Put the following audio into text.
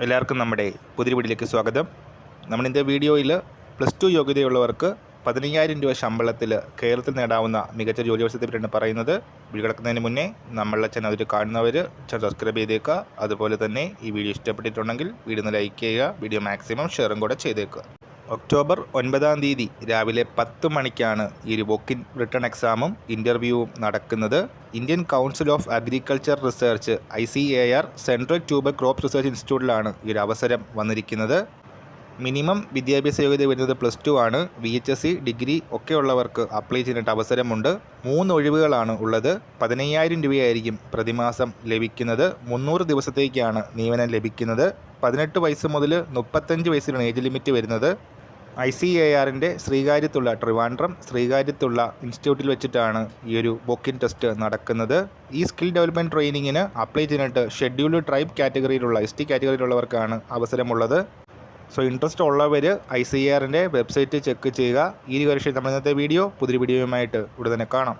എല്ലാവർക്കും നമ്മുടെ പുതിയ വീഡിയോയിലേക്ക് സ്വാഗതം. നമ്മളിന്റെ വീഡിയോയിൽ പ്ലസ് ടു യോഗ്യതയുള്ളവർക്ക് പതിനയ്യായിരം രൂപ ശമ്പളത്തിൽ കേരളത്തിൽ നേടാവുന്ന മികച്ച ജോലി അവസരത്തെ പറ്റിയാണ് പറയുന്നത്. വീഡിയോ കിടക്കുന്നതിന് മുന്നേ നമ്മളെ ചാനൽ അതിൽ കാണുന്നവർ ചാനൽ സബ്സ്ക്രൈബ് ചെയ്തേക്കുക. അതുപോലെ തന്നെ ഈ വീഡിയോ ഇഷ്ടപ്പെട്ടിട്ടുണ്ടെങ്കിൽ വീഡിയോ ഒന്ന് ലൈക്ക് ചെയ്യുക. വീഡിയോ മാക്സിമം ഷെയറും കൂടെ ചെയ്തേക്കുക. ഒക്ടോബർ ഒൻപതാം തീയതി രാവിലെ പത്ത് മണിക്കാണ് ഈ വോക്കിൻ റിട്ടേൺ എക്സാമും ഇന്റർവ്യൂവും നടക്കുന്നത്. Indian council of agriculture research I C A R central tuber crop research ഇൻസ്റ്റിറ്റ്യൂട്ടിലാണ് ഈ ഒരു അവസരം വന്നിരിക്കുന്നത്. മിനിമം വിദ്യാഭ്യാസ യോഗ്യത വരുന്നത് പ്ലസ് ടു ആണ്. V H S C degree ഒക്കെ ഉള്ളവർക്ക് അപ്ലൈ ചെയ്യാനായിട്ട് അവസരമുണ്ട്. മൂന്ന് ഒഴിവുകളാണ് ഉള്ളത്. പതിനയ്യായിരം രൂപയായിരിക്കും പ്രതിമാസം ലഭിക്കുന്നത്. മുന്നൂറ് ദിവസത്തേക്കാണ് നിയമനം ലഭിക്കുന്നത്. പതിനെട്ട് വയസ്സ് മുതൽ മുപ്പത്തഞ്ച് വയസ്സിലാണ് ഏജ് ലിമിറ്റ് വരുന്നത്. ഐ സി എ ആറിന്റെ ശ്രീകാര്യത്തുള്ള ട്രിവാൻഡ്രം ശ്രീകാര്യത്തുള്ള ഇൻസ്റ്റിറ്റ്യൂട്ടിൽ വെച്ചിട്ടാണ് ഈ ഒരു ബുക്കിൻ ടെസ്റ്റ് നടക്കുന്നത്. ഈ സ്കിൽ ഡെവലപ്മെന്റ് ട്രെയിനിങ്ങിന് അപ്ലൈ ചെയ്യാനായിട്ട് ഷെഡ്യൂൾഡ് ട്രൈബ് കാറ്റഗറിയിലുള്ള എസ് ടി കാറ്റഗറിയിലുള്ളവർക്കാണ് അവസരമുള്ളത്. സോ ഇൻട്രസ്റ്റ് ഉള്ളവർ ഐ സി ആറിന്റെ വെബ്സൈറ്റ് ചെക്ക് ചെയ്യുക. ഈ വർഷം നമ്മൾ ഇന്നത്തെ വീഡിയോ പുതിയ വീഡിയോയുമായിട്ട് ഇവിടെ കാണാം.